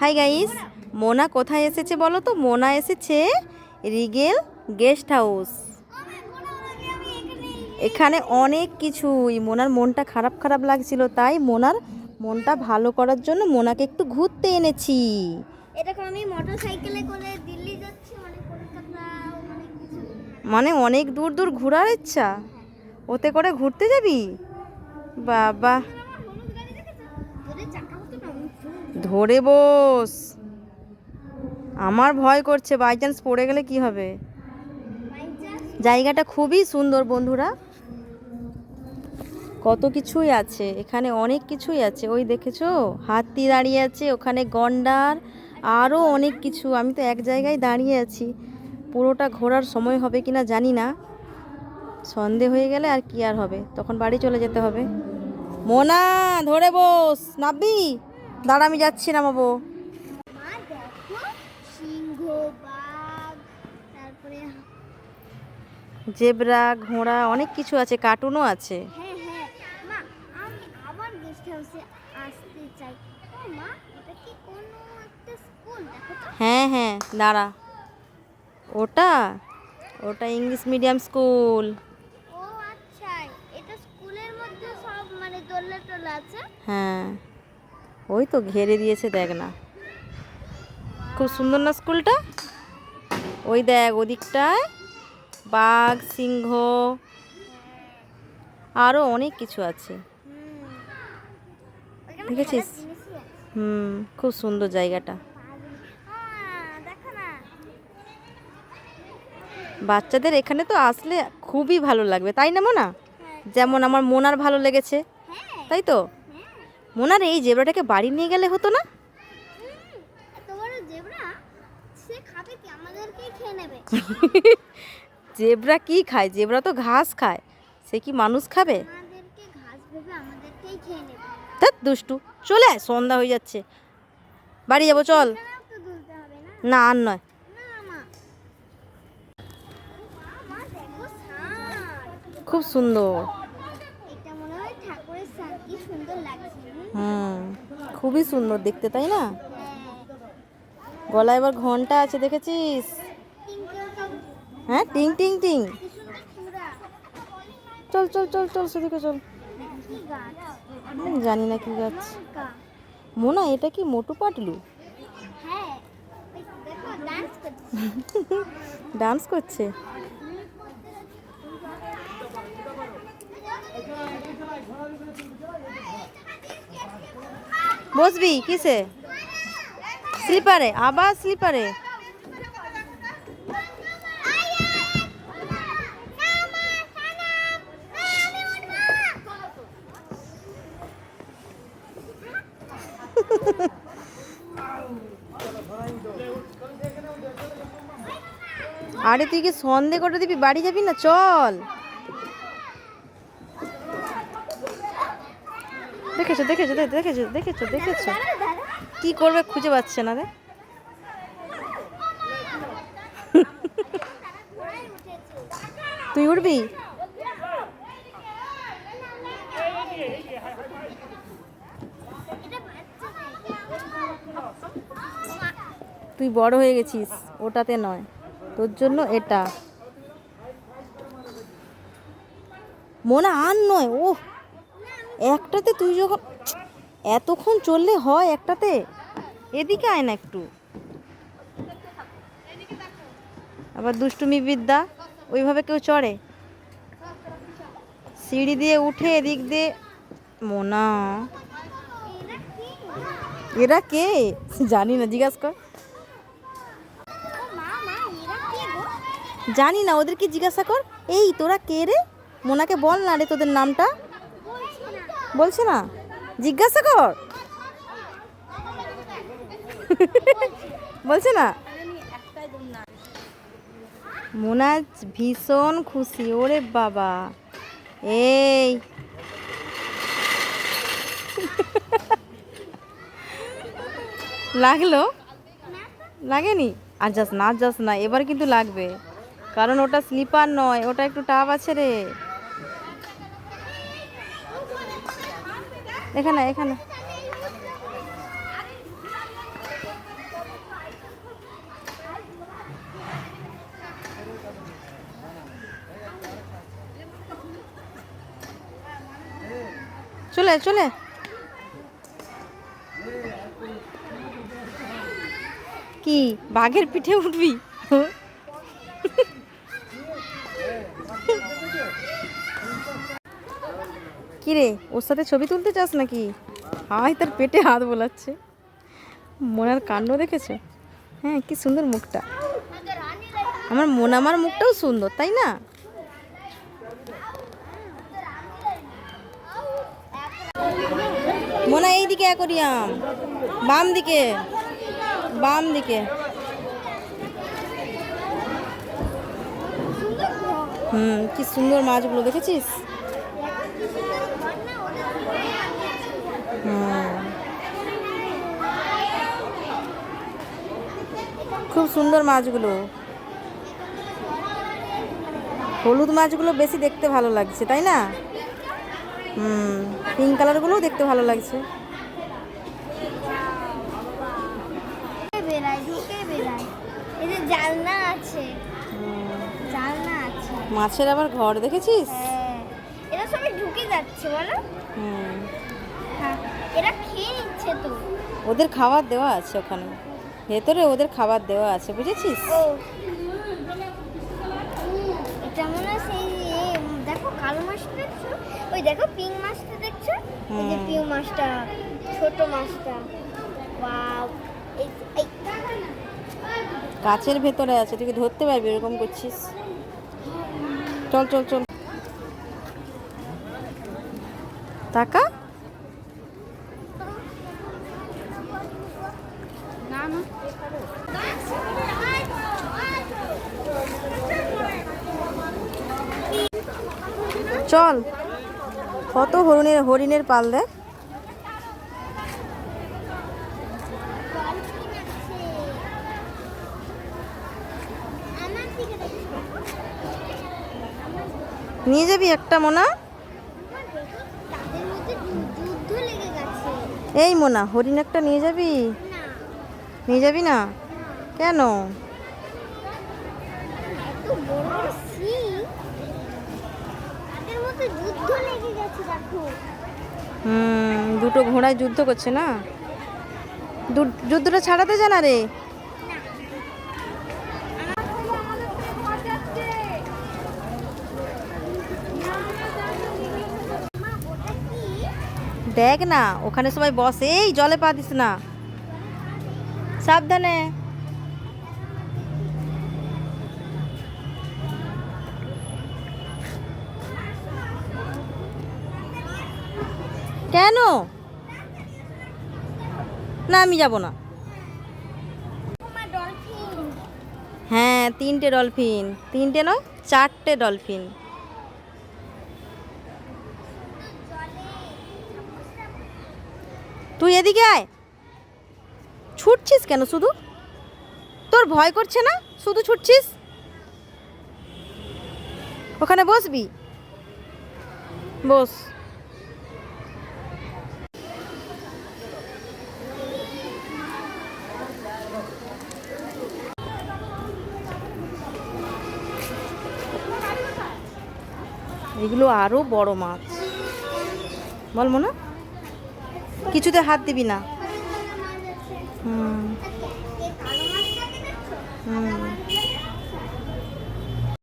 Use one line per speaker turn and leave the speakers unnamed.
Hi guys Mona কোথায় এসেছে বলো তো? মোনা এসেছে রিগেল গেস্ট হাউস এখানে অনেক কিছুই। মোনার মনটা খারাপ খারাপ লাগছিল তাই মোনার মনটা ভালো করার জন্য মোনাকে একটু ঘুরতে এনেছি।
আমি করে দিল্লি যাচ্ছি মানে
অনেক দূর দূর ঘোরার ইচ্ছা? ওতে করে ঘুরতে যাবি? বাবা। ধরে বস। আমার ভয় করছে বাই চান্স পড়ে গেলে কি হবে? জায়গাটা খুবই সুন্দর বন্ধুরা। কত কিছুই আছে, এখানে অনেক কিছুই আছে। ওই দেখেছ? হাতি দাঁড়িয়ে আছে, ওখানে গন্ডার আরও অনেক কিছু। আমি তো এক জায়গায় দাঁড়িয়ে আছি। পুরোটা ঘোরার সময় হবে কিনা জানি না। সন্ধে হয়ে গেলে আর কি আর হবে? তখন বাড়ি চলে যেতে হবে। মোনা, ধরে বস নাববি দাঁড়া আমি যাচ্ছি নামাবো।
বাঘ তারপরে
জেব্রা ঘোড়া অনেক কিছু আছে কার্টুনও আছে।
হ্যাঁ হ্যাঁ।
হ্যাঁ হ্যাঁ দাঁড়া। ওটা? ওটা ইংলিশ মিডিয়াম স্কুল
ও আচ্ছা এটা স্কুলের মধ্যে সব মানে দোল্লা টোলা আছে?
হ্যাঁ। ওই তো ঘেরে দিয়েছে দেখ না। খুব সুন্দর না স্কুলটা? ওই দেখ ওদিকটায় বাঘ সিংহ আরও অনেক কিছু আছে। দেখেছিস? হুম খুব সুন্দর জায়গাটা। বাচ্চাদের এখানে তো আসলে খুবই ভালো লাগবে তাই না মোনা?
হ্যাঁ।
যেমন আমার মোনার ভালো লেগেছে
হ্যাঁ।
তাই তো? মোনার এই জেব্রাটাকে বাড়ি নিয়ে গেলে হতো না?
জেব্রা কি? খেয়ে
জেব্রা তো ঘাস খায়। সে কি মানুষ খাবে? দুষ্টু। চলে আয় সন্ধ্যা হয়ে যাচ্ছে। বাড়ি যাব চল।
না?
আর নয়। খুব সুন্দর
এটা মনে হয় ঠাকুরের ষাঁড় কি সুন্দর লাগছে হুম।
খুবই সুন্দর দেখতে, তাই না? গলায় এবার ঘণ্টা আছে, দেখেছিস? হ্যাঁ টিং টিং টিং। চল চল চল চল, সেদিকে চল। জানি না কি গাছ। মোনা, এটা কি মোটু পাটলু?
ডান্স করছে?
বসবি, কিসে? স্লিপারে, আবার স্লিপারে। আরে তুই কি সন্ধে করে দিবি? বাড়ি যাবি না? চল। দেখেছ দেখেছ দেখেছ দেখেছ দেখেছ। কি করবে খুঁজে পাচ্ছে না রে? তুই উঠবি? তুই বড় হয়ে গেছিস ওটাতে নয়। তোর জন্য এটা। মনে আর নয় ও একটাতে তুই যখন এতক্ষণ চললে হয় একটাতে? এদিকে আয় না একটু। আবার দুষ্টুমি বিদ্যা, ওইভাবে কেউ চড়ে। সিঁড়ি দিয়ে উঠে এদিক দিয়ে মোনা। এরা কে? জানি না, জিজ্ঞাসা কর। জানি না, ওদেরকে জিজ্ঞাসা কর। এই, তোরা কে রে? মোনাকে বল না রে তোদের নামটা।
বলছি না?
জিজ্ঞাসা কর। বলছে না? মোনাজ ভীষণ খুশি, ওরে বাবা। এই। লাগল? লাগেনি? আর যাস না যাস না, এবার কিন্তু লাগবে। কারণ ওটা স্লিপার নয়, ওটা একটু টাপ আছে রে। এখানে এখানে। চলে চলে। কি বাঘের পিঠে উঠবি? কি রে ওর সাথে ছবি তুলতে চাস নাকি? হাই, তার পেটে হাত বোলাচ্ছে। মোনার কাণ্ড দেখেছ? হ্যাঁ কি সুন্দর মুখটা। আমার মোনামার মুখটাও সুন্দর, তাই না? মোনা এই দিকে অ্যাকোরিয়াম। বাম দিকে। বাম দিকে। হুম, কি সুন্দর মাছগুলো, দেখেছিস? খুব সুন্দর মাছগুলো। হলুদ মাছগুলো বেশি দেখতে ভালো লাগছে তাই না? হুম পিঙ্ক কালারগুলোও দেখতে ভালো লাগছে। মাছের আবার ঘর দেখেছিস?
হ্যাঁ এরা সবাই ঢুকে যাচ্ছে বলো।
হুম।
হ্যাঁ এরা খেয়ে নিচ্ছে তো।
ওদের খাবার দেওয়া আছে ওখানে। ভেতরে ওদের খাবার দেওয়া আছে বুঝেছিস?
দেখো কালো মাছটা দেখছ? ওই দেখো পিঙ্ক মাছটা দেখছ? যে। মাছটা ছোট মাছটা। এই
ভেতরে আছে তুই ধরতে পারবি এরকম করছিস? চল চল চল। টাকা চল। কত হরিণের হরিণের পাল দেখ। নিয়ে যাবি একটা, মোনা? এই, মোনা, হরিণ একটা নিয়ে যাবি? নিয়ে যাবি না? কেন
বড় সিং তাদের মধ্যে যুদ্ধ লেগে গেছে দেখো
হুম, দুটো ঘোড়ায় যুদ্ধ করছে না? যুদ্ধটা ছাড়াতে জানা রে? দেখ না, ওখানে সবাই বসে, এই জলে পা দিস না। সাবধানে। কেন? না, আমি যাব না। হ্যাঁ তিনটে ডলফিন। তিনটে নয়, চারটে ডলফিন। তুই এদিকে আয়। ছুটছিস কেন শুধু? তোর ভয় করছে না? শুধু ছুটছিস? ওখানে বসবি? বস। এগুলো আরও বড় মাছ। বল মনে কিছুতে হাত দিবি না। হুম। হুম।